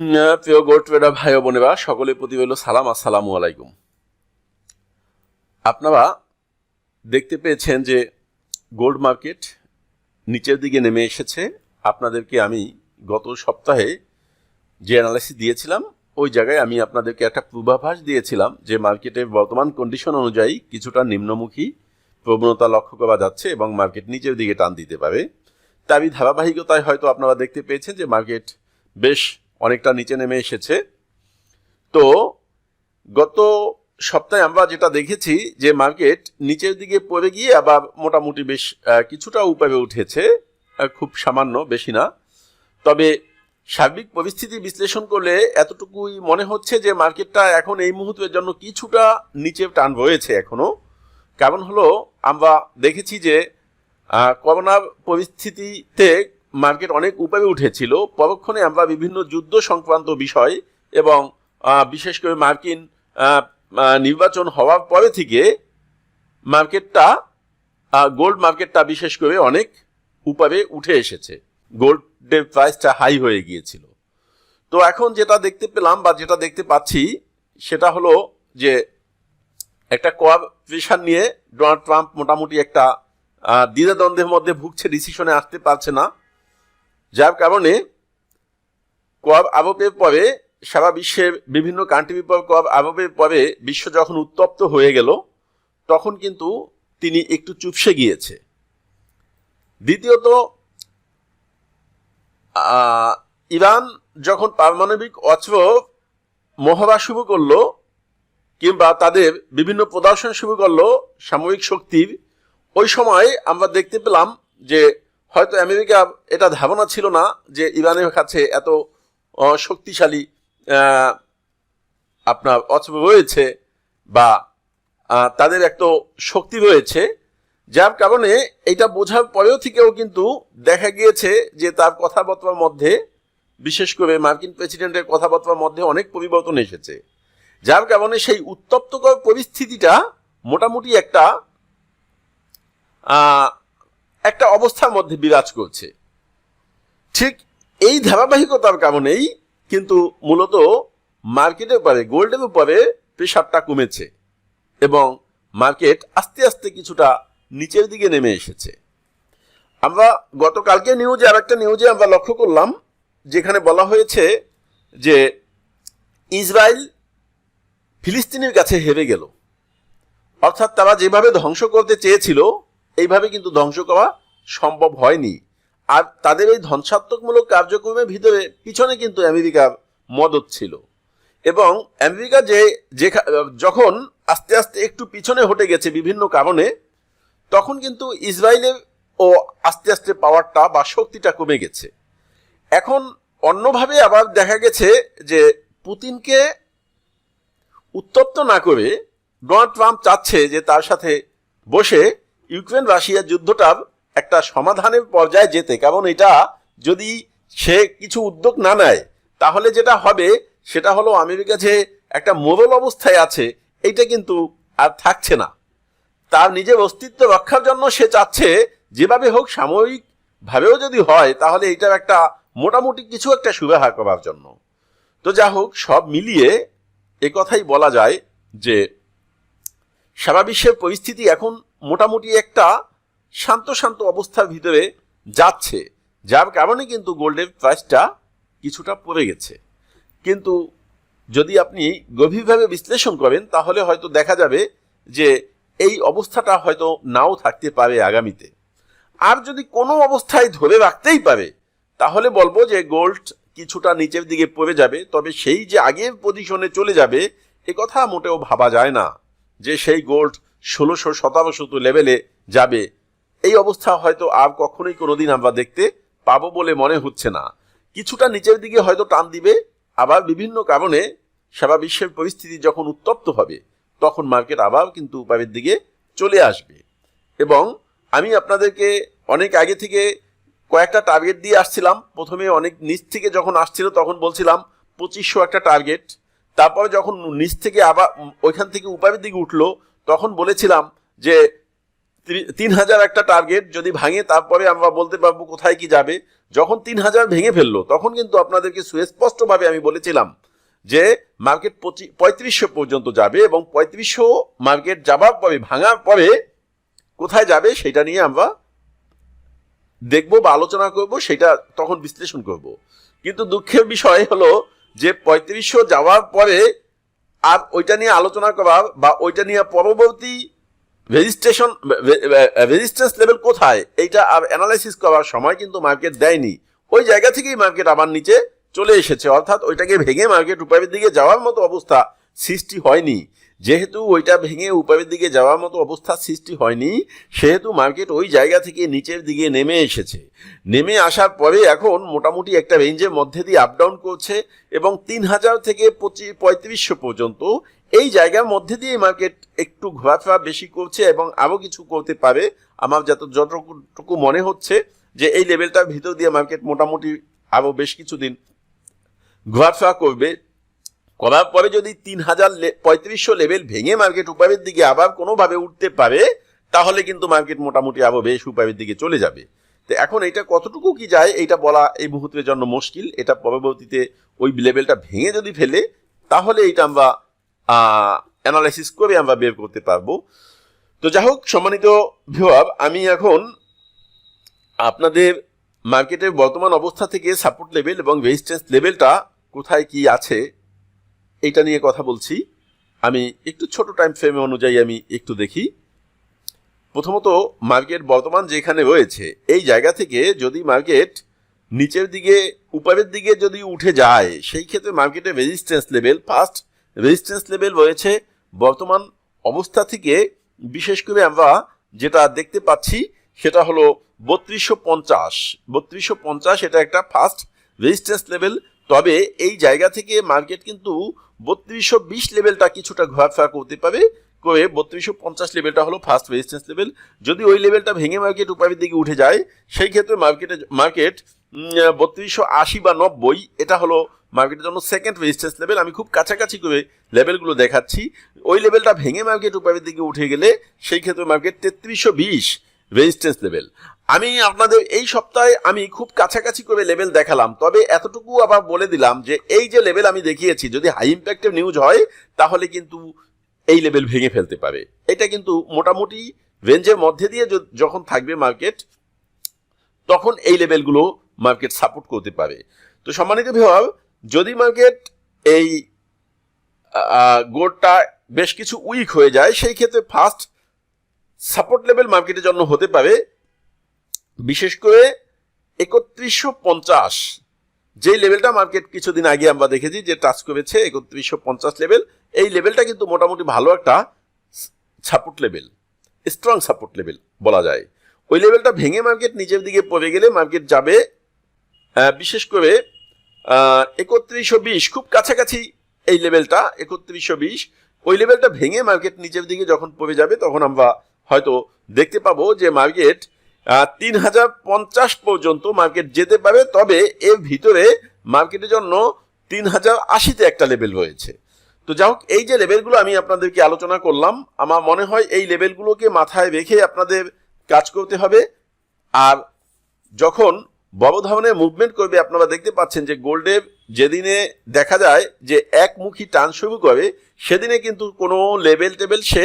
প্রিয় ট্রেডার ভাই বোনেরা, সকলের প্রতি হলো সালাম, আসসালামু আলাইকুম। আপনারা দেখতে পেয়েছেন যে গোল্ড মার্কেট নিচের দিকে নেমে এসেছে। আপনাদেরকে আমি গত সপ্তাহে যে অ্যানালাইসিস দিয়েছিলাম, ওই জায়গায় আমি আপনাদেরকে একটা পূর্বাভাস দিয়েছিলাম যে মার্কেটের বর্তমান কন্ডিশন অনুযায়ী কিছুটা নিম্নমুখী প্রবণতা লক্ষ্য করা যাচ্ছে এবং মার্কেট নিচের দিকে টান দিতে পারে। তারই ধারাবাহিকতায় হয়তো আপনারা দেখতে পেয়েছেন যে মার্কেট বেশ অনেকটা নিচে নেমে এসেছে। তো গত সপ্তাহে আমরা যেটা দেখেছি যে মার্কেট নিচের দিকে পড়ে গিয়ে আবার মোটামুটি বেশ কিছুটা উপরে উঠেছে খুব সামান্য, বেশি না। তবে সার্বিক পরিস্থিতি বিশ্লেষণ করলে এতটুকুই মনে হচ্ছে যে মার্কেটটা এখন এই মুহূর্তের জন্য কিছুটা নিচে টান রয়েছে এখনও। কারণ হলো, আমরা দেখেছি যে করোনার পরিস্থিতিতে মার্কেট অনেক উপরে উঠেছিল। পরক্ষণে আমরা বিভিন্ন যুদ্ধ সংক্রান্ত বিষয় এবং বিশেষ করে মার্কিন নির্বাচন হওয়ার পরে থেকে মার্কেটটা গোল্ড মার্কেটটা বিশেষ করে অনেক উপরে উঠে এসেছে। গোল্ডের প্রাইসটা হাই হয়ে গিয়েছিল। তো এখন যেটা দেখতে পেলাম বা যেটা দেখতে পাচ্ছি, সেটা হলো যে একটা কোয়াব প্রেশার নিয়ে ডোনাল্ড ট্রাম্প মোটামুটি একটা দ্বিধাদ্বন্দ্বের মধ্যে ভুগছে, ডিসিশনে আসতে পারছে না। যার কারণে কোয়াব আরবের পরে সারা বিশ্বের বিভিন্ন কান্ট্রির পর কোয়াব আরবের পরে বিশ্ব যখন উত্তপ্ত হয়ে গেল, তখন কিন্তু তিনি একটু চুপসে গিয়েছে। দ্বিতীয়ত ইরান যখন পারমাণবিক অস্ত্র মহড়া শুরু করল কিংবা তাদের বিভিন্ন প্রদর্শন শুরু করল সামরিক শক্তির, ওই সময় আমরা দেখতে পেলাম যে হয়তো আমেরিকা এটা ধারণা ছিল না যে ইরানের কাছে এত শক্তিশালী আপনার অস্ত্র রয়েছে বা তাদের একটা শক্তি রয়েছে, যার কারণে এটা বোঝার পরেও থেকেও কিন্তু দেখা গিয়েছে যে তার কথাবার্তার মধ্যে, বিশেষ করে মার্কিন প্রেসিডেন্টের কথাবার্তার মধ্যে অনেক পরিবর্তন এসেছে। যার কারণে সেই উত্তপ্তকর পরিস্থিতিটা মোটামুটি একটা একটা অবস্থার মধ্যে বিরাজ করছে। ঠিক এই ধারাবাহিকতার কারণেই কিন্তু মূলত মার্কেটের উপরে, গোল্ডের উপরে প্রেশারটা কমেছে এবং মার্কেট আস্তে আস্তে কিছুটা নিচের দিকে নেমে এসেছে। আমরা গতকালকে নিউজে আর একটা নিউজে আমরা লক্ষ্য করলাম, যেখানে বলা হয়েছে যে ইসরায়েল ফিলিস্তিনের কাছে হেরে গেল। অর্থাৎ তারা যেভাবে ধ্বংস করতে চেয়েছিল এইভাবে কিন্তু ধ্বংস করা সম্ভব হয়নি। আর তাদের এই ধ্বংসাত্মকমূলক কার্যক্রমের ভিতরে পিছনে কিন্তু আমেরিকার মদত ছিল। এবং আমেরিকা যে, যেখা- যখন আস্তে আস্তে একটু পিছনে হটে গেছে বিভিন্ন কারণে, তখন কিন্তু ইসরায়েলের ও আস্তে আস্তে পাওয়ারটা বা শক্তিটা কমে গেছে। এখন অন্যভাবে আবার দেখা গেছে যে পুতিনকে উত্তপ্ত না করে ডোনাল্ড ট্রাম্প চাচ্ছে যে তার সাথে বসে ইউক্রেন রাশিয়ার যুদ্ধটার একটা সমাধানের পর্যায়ে যেতে। কারণ এটা যদি সে কিছু উদ্যোগ না নেয়, তাহলে যেটা হবে, সেটা হলো আমেরিকা যে একটা মোরল অবস্থায় আছে, এইটা কিন্তু আর থাকছে না। তার নিজের অস্তিত্ব রক্ষার জন্য সে চাচ্ছে, যেভাবে হোক সাময়িক ভাবেও যদি হয়, তাহলে এটার একটা মোটামুটি কিছু একটা সুবিধা করার জন্য। তো যা হোক, সব মিলিয়ে কথাই বলা যায় যে সারা বিশ্বের পরিস্থিতি এখন মোটামুটি একটা শান্ত শান্ত অবস্থার ভিতরে যাচ্ছে। যার কারণে কিন্তু গোল্ডের প্রাইসটা কিছুটা পড়ে গেছে। কিন্তু যদি আপনি গভীরভাবে বিশ্লেষণ করেন, তাহলে হয়তো দেখা যাবে যে এই অবস্থাটা হয়তো নাও থাকতে পারে আগামীতে। আর যদি কোনো অবস্থায় ধরে রাখতেই পারে, তাহলে বলব যে গোল্ড কিছুটা নিচের দিকে পড়ে যাবে, তবে সেই যে আগের পজিশনে চলে যাবে, এ কথা মোটেও ভাবা যায় না যে সেই গোল্ড ষোলোশো সতেরোশত লেভেলে যাবে। এই অবস্থা হয়তো আর কখনোই কোনোদিন আমরা দেখতে পাবো বলে মনে হচ্ছে না। কিছুটা নিচের দিকে হয়তো টান দিবে, আবার বিভিন্ন কারণে সারা বিশ্বের পরিস্থিতি যখন উত্তপ্ত হবে, তখন মার্কেট আবার কিন্তু উপরের দিকে চলে আসবে। এবং আমি আপনাদেরকে অনেক আগে থেকে কয়েকটা টার্গেট দিয়ে আসছিলাম। প্রথমে অনেক নিচ থেকে যখন আসছিল, তখন বলছিলাম পঁচিশশো একটা টার্গেট তারপরে যখন নিচ থেকে আবার ওইখান থেকে উপরের দিকে উঠল তখন বলেছিলাম যে তিন হাজার একটা টার্গেট যদি ভাঙে, তারপরে আমরা বলতে পারব কোথায় কি যাবে। যখন তিন হাজার ভেঙে ফেলল, তখন কিন্তু আপনাদেরকে সুস্পষ্টভাবে আমি বলেছিলাম যে মার্কেট পঁয়ত্রিশশো পর্যন্ত যাবে এবং পঁয়ত্রিশশো মার্কেট যাবার পরে, ভাঙার পরে কোথায় যাবে সেটা নিয়ে আমরা দেখব বা আলোচনা করব, সেটা তখন বিশ্লেষণ করব। কিন্তু দুঃখের বিষয় হলো যে পঁয়ত্রিশশো যাওয়ার পরে আর ওইটা নিয়ে আলোচনা করা বা ওইটা নিয়ে পরবর্তী রেজিস্ট্রেশন রেজিস্ট্রেন্স লেভেল কোথায়, এইটা আর অ্যানালাইসিস করার সময় কিন্তু মার্কেট দেয়নি। ওই জায়গা থেকেই মার্কেট আবার নিচে চলে এসেছে। অর্থাৎ ওইটাকে ভেঙে মার্কেট উপায়ের দিকে যাওয়ার মতো অবস্থা সৃষ্টি হয়নি। যেহেতু ওইটা ভেঙে উপরের দিকে যাওয়ার মতো অবস্থা সৃষ্টি হয়নি, সেহেতু মার্কেট ওই জায়গা থেকে নিচের দিকে নেমে এসেছে। নেমে আসার পরে এখন মোটামুটি একটা রেঞ্জের মধ্যে দিয়ে আপ ডাউন করছে এবং তিন হাজার থেকে পঁচিশ, পঁয়ত্রিশশো পর্যন্ত এই জায়গার মধ্যে দিয়ে মার্কেট একটু ঘোরাফেরা বেশি করছে এবং আরও কিছু করতে পারে। আমার যত যতটুকু মনে হচ্ছে যে এই লেভেলটার ভিতর দিয়ে মার্কেট মোটামুটি আরও বেশ কিছুদিন ঘোরাফেরা করবে। করার পরে যদি তিন হাজার পঁয়ত্রিশশো লেভেল ভেঙে মার্কেট উপায়ের দিকে আবার কোনোভাবে উঠতে পারে, তাহলে কিন্তু মার্কেট মোটামুটি আরও বেশ উপরের দিকে চলে যাবে। তো এখন এটা কতটুকু কি যায়, এইটা বলা এই মুহূর্তের জন্য মুশকিল। এটা পরবর্তীতে ওই লেভেলটা ভেঙে যদি ফেলে, তাহলে এইটা আমরা অ্যানালাইসিস করে আমরা বের করতে পারব। তো যাই হোক, সম্মানিত ভিওয়ার আমি এখন আপনাদের মার্কেটের বর্তমান অবস্থা থেকে সাপোর্ট লেভেল এবং রেজিস্ট্যান্স লেভেলটা কোথায় কি আছে এইটা নিয়ে কথা বলছি। আমি একটু ছোট টাইম ফ্রেম অনুযায়ী আমি একটু দেখি। প্রথমত, মার্কেট বর্তমান যেখানে রয়েছে, এই জায়গা থেকে যদি মার্কেট নিচের দিকে, উপরের দিকে যদি উঠে যায়, সেই ক্ষেত্রে মার্কেটের resistance level first resistance level রয়েছে। বর্তমান অবস্থা থেকে, বিশেষ করে আমরা যেটা দেখতে পাচ্ছি, সেটা হলো বত্রিশশো পঞ্চাশ। বত্রিশশো পঞ্চাশ এটা একটা ফার্স্ট রেজিস্ট্যান্স লেভেল তবে এই জায়গা থেকে মার্কেট কিন্তু বত্রিশশো বিশ লেভেলটা কিছুটা ঘোরাফেরা করতে পারে, করে বত্রিশশো পঞ্চাশ লেভেলটা হলো ফার্স্ট রেজিস্ট্যান্স লেভেল যদি ওই লেভেলটা ভেঙে মার্কেট উপরের দিকে উঠে যায়, সেই ক্ষেত্রে মার্কেটে মার্কেট বত্রিশশো আশি বা নব্বই, এটা হলো মার্কেটের জন্য সেকেন্ড রেজিস্ট্যান্স লেভেল আমি খুব কাছাকাছি করে লেভেলগুলো দেখাচ্ছি। ওই লেভেলটা ভেঙে মার্কেট উপরের দিকে উঠে গেলে, সেই ক্ষেত্রে মার্কেট তেত্রিশশো বিশ রেজিস্ট্যান্স লেভেল আমি আপনাদের এই সপ্তাহে আমি খুব কাছাকাছি করে লেভেল দেখালাম, তবে এতটুকু আবার বলে দিলাম যে এই যে লেভেল আমি দেখিয়েছি, যদি হাই ইম্প্যাক্টের নিউজ হয়, তাহলে কিন্তু এই লেভেল ভেঙে ফেলতে পারে। এটা কিন্তু মোটামুটি রেঞ্জের মধ্যে দিয়ে যখন থাকবে মার্কেট তখন এই লেভেলগুলো মার্কেট সাপোর্ট করতে পারে। তো সম্মানিত ভাব যদি মার্কেট এই গোডটা বেশ কিছু উইক হয়ে যায়, সেই ক্ষেত্রে ফার্স্ট সাপোর্ট লেভেল মার্কেটের জন্য হতে পারে বিশেষ করে একত্রিশশো পঞ্চাশ। যে লেভেলটা মার্কেট কিছুদিন আগে আমরা দেখেছি যে টাচ করেছে একত্রিশশো পঞ্চাশ লেভেল এই লেভেলটা কিন্তু মোটামুটি ভালো একটা support level strong support level বলা যায়। ওই লেভেলটা ভেঙে মার্কেট নিচের দিকে পড়ে গেলে মার্কেট যাবে বিশেষ করে একত্রিশশো বিশ, খুব কাছাকাছি এই লেভেলটা একত্রিশশো বিশ। ওই লেভেলটা ভেঙে মার্কেট নিচের দিকে যখন পড়ে যাবে তখন আমরা হয়তো দেখতে পাবো যে মার্কেট তিন হাজার পঞ্চাশ পর্যন্ত মার্কেট যেতে পারে, তবে এর ভিতরে মার্কেটের জন্য তিন হাজার আশিতে একটা লেভেল রয়েছে তো যাই হোক, এই যে লেভেলগুলো আমি আপনাদেরকে আলোচনা করলাম, আমার মনে হয় এই লেভেলগুলোকে মাথায় রেখে আপনাদের কাজ করতে হবে। আর যখন বড় ধরনের মুভমেন্ট করবে, আপনারা দেখতে পাচ্ছেন যে গোল্ডের যেদিনে দেখা যায় যে একমুখী টান শুরু করে, সেদিনে কিন্তু কোনো লেভেল টেবেল সে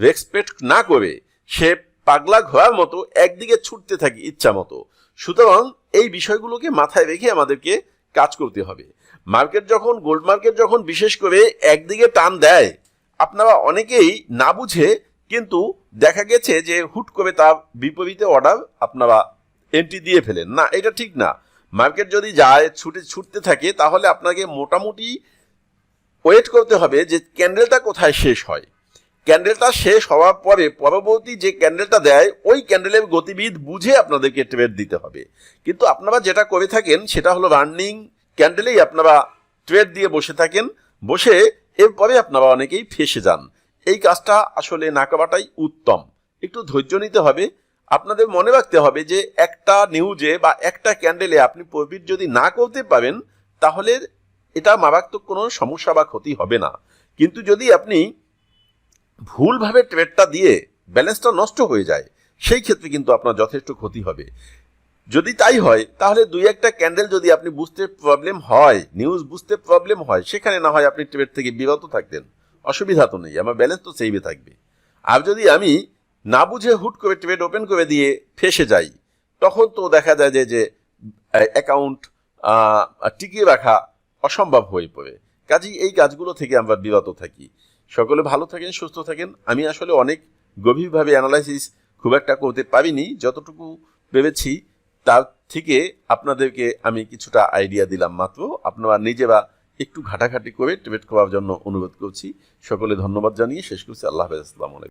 রেসপেক্ট না করে সে পাগলা ঘোরার মতো একদিকে ছুটতে থাকি ইচ্ছা মতো। সুতরাং এই বিষয়গুলোকে মাথায় রেখে আমাদেরকে কাজ করতে হবে। মার্কেট যখন, গোল্ড মার্কেট যখন বিশেষ করে একদিকে টান দেয়, আপনারা অনেকেই না বুঝে কিন্তু দেখা গেছে যে হুট করে তার বিপরীতে অর্ডার আপনারা এন্ট্রি দিয়ে ফেলেন। না, এটা ঠিক না। মার্কেট যদি যায়, ছুটে, ছুটতে থাকে, তাহলে আপনাকে মোটামুটি ওয়েট করতে হবে যে ক্যান্ডেলটা কোথায় শেষ হয়। ক্যান্ডেলটা শেষ হওয়ার পরে পরবর্তী যে ক্যান্ডেলটা দেয়, ওই ক্যান্ডেলের গতিবিধ বুঝে আপনাদেরকে ট্রেড দিতে হবে। কিন্তু আপনারা যেটা করে থাকেন, সেটা হলো রানিং ক্যান্ডেলেই আপনারা ট্রেড দিয়ে বসে থাকেন। বসে এরপরে আপনারা অনেকেই ফেসে যান। এই কাজটা আসলে না করাটাই উত্তম। একটু ধৈর্য নিতে হবে। আপনাদের মনে রাখতে হবে যে, একটা নিউজে বা একটা ক্যান্ডেলে আপনি প্রফিট যদি না করতে পারেন, তাহলে এটা মারাত্মক কোনো সমস্যা বা ক্ষতি হবে না। কিন্তু যদি আপনি ভুলভাবে ট্রেডটা দিয়ে ব্যালেন্সটা নষ্ট হয়ে যায়, সেই ক্ষেত্রে কিন্তু আপনার যথেষ্ট ক্ষতি হবে। যদি তাই হয়, তাহলে দুই একটা ক্যান্ডেল যদি আপনি বুঝতে প্রবলেম হয় নিউজ বুঝতে প্রবলেম হয়, সেখানে না হয় আপনি ট্রেড থেকে বিরত থাকতেন। অসুবিধা তো নেই, আমার ব্যালেন্স তো সেইভে থাকবে। আর যদি আমি না বুঝে হুট করে ট্রেড ওপেন করে দিয়ে ফেসে যাই, তখন তো দেখা যায় যে যে অ্যাকাউন্ট টিকিয়ে রাখা অসম্ভব হয়ে পড়ে। কাজেই এই কাজগুলো থেকে আমরা বিরত থাকি। সকলে ভালো থাকেন, সুস্থ থাকেন। আমি আসলে অনেক গভীরভাবে অ্যানালাইসিস খুব একটা করতে পারিনি। যতটুকু ভেবেছি, তার থেকে আপনাদেরকে আমি কিছুটা আইডিয়া দিলাম মাত্র। আপনারা নিজেরা একটু ঘাটাঘাটি করে ট্রেড করার জন্য অনুরোধ করছি। সকলে ধন্যবাদ জানিয়ে শেষ করছি। আল্লাহ হাফেজ, আসসালামু আলাইকুম।